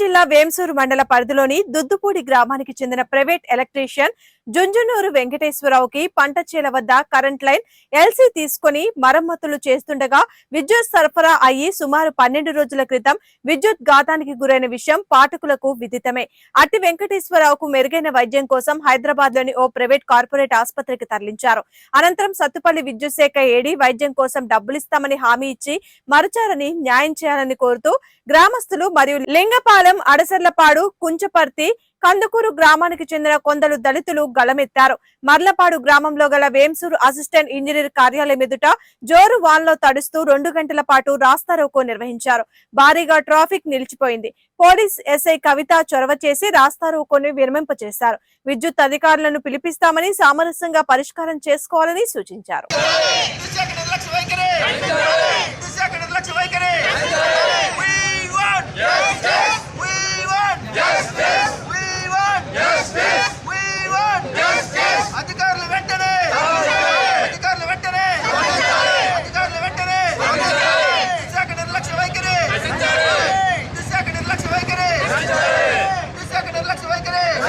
జిల్లా వేంసూరు మండల పరిధిలోని దుద్దుపూడి గ్రామానికి చెందిన ప్రైవేట్ ఎలక్ట్రీషియన్ జుంజునూరు వెంకటేశ్వరరావుకి పంట చేల వద్ద కరెంట్ లైన్ ఎల్సీ తీసుకొని మరమ్మతులు చేస్తుండగా విద్యుత్ సరఫరా అయ్యి సుమారు పన్నెండు రోజుల క్రితం విద్యుత్ ఘాతానికి గురైన విషయం పాఠకులకు విదితమే. అట్టి వెంకటేశ్వరరావుకు మెరుగైన వైద్యం కోసం హైదరాబాద్లోని ఓ ప్రైవేట్ కార్పొరేట్ ఆసుపత్రికి తరలించారు. అనంతరం సత్తుపల్లి విద్యుత్ శాఖ ఏడి వైద్యం కోసం డబ్బులిస్తామని హామీ ఇచ్చి మరచారని న్యాయం చేయాలని కోరుతూ గ్రామస్తులు మరియు లింగపాలెం అడసర్లపాడు కుంచపర్తి కందుకూరు గ్రామానికి చెందిన కొందరు దళితులు గళమెత్తారు. మర్లపాడు గ్రామంలో గల వేంసూరు అసిస్టెంట్ ఇంజనీర్ కార్యాలయం ఎదుట జోరు వాన్లో తడుస్తూ రెండు గంటల పాటు రాస్తారోకో నిర్వహించారు. భారీగా ట్రాఫిక్ నిలిచిపోయింది. పోలీస్ ఎస్ఐ కవిత చొరవ చేసి రాస్తారోకోని విరమింపచేశారు. విద్యుత్ అధికారులను పిలిపిస్తామని సామరస్యంగా పరిష్కారం చేసుకోవాలని సూచించారు. Yeah.